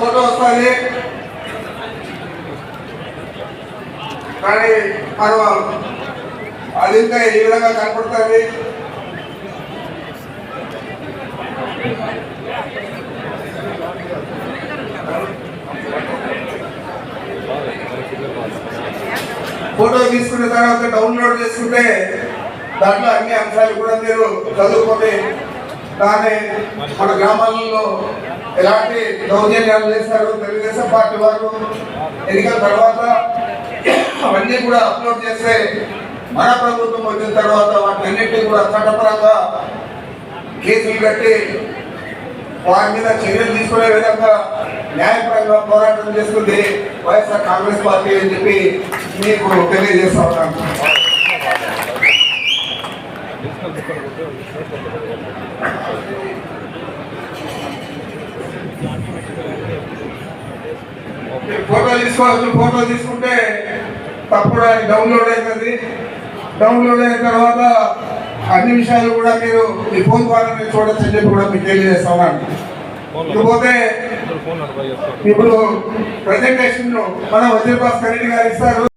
Photo వస్తుంది. కానీ మనం అది ఇంకా ఈ విధంగా కనపడుతుంది. ఫోటో తీసుకున్న తర్వాత డౌన్లోడ్ చేసుకుంటే దాంట్లో అన్ని అంశాలు కూడా మీరు చదువుకొని దాన్ని మన గ్రామాలలో ఎలాంటి దౌర్జన్యాలు చేస్తారు తెలుగుదేశం పార్టీ వారు ఎన్నికల తర్వాత అవన్నీ కూడా అప్లోడ్ చేస్తే మన ప్రభుత్వం వచ్చిన తర్వాత వాటిని కూడా చట్టపరంగా కేసులు కట్టి వారి మీద చర్యలు తీసుకునే విధంగా న్యాయపరంగా పోరాటం చేస్తుంది వైఎస్ఆర్ కాంగ్రెస్ పార్టీ అని చెప్పి మీకు తెలియజేస్తా ఉన్నాను. ఫోటో తీసుకోవచ్చు ఫోటో తీసుకుంటే తప్పుడు అది డౌన్లోడ్ అవుతుంది. డౌన్లోడ్ అయిన తర్వాత అన్ని విషయాలు కూడా మీరు మీ ఫోన్ ద్వారా మీరు చూడొచ్చు అని చెప్పి కూడా మీకు తెలియజేస్తా ఉన్నాను ఇకపోతే ఇప్పుడు ప్రజెంటేషన్ మన వజ్రభాస్కర్ రెడ్డి గారు ఇస్తారు.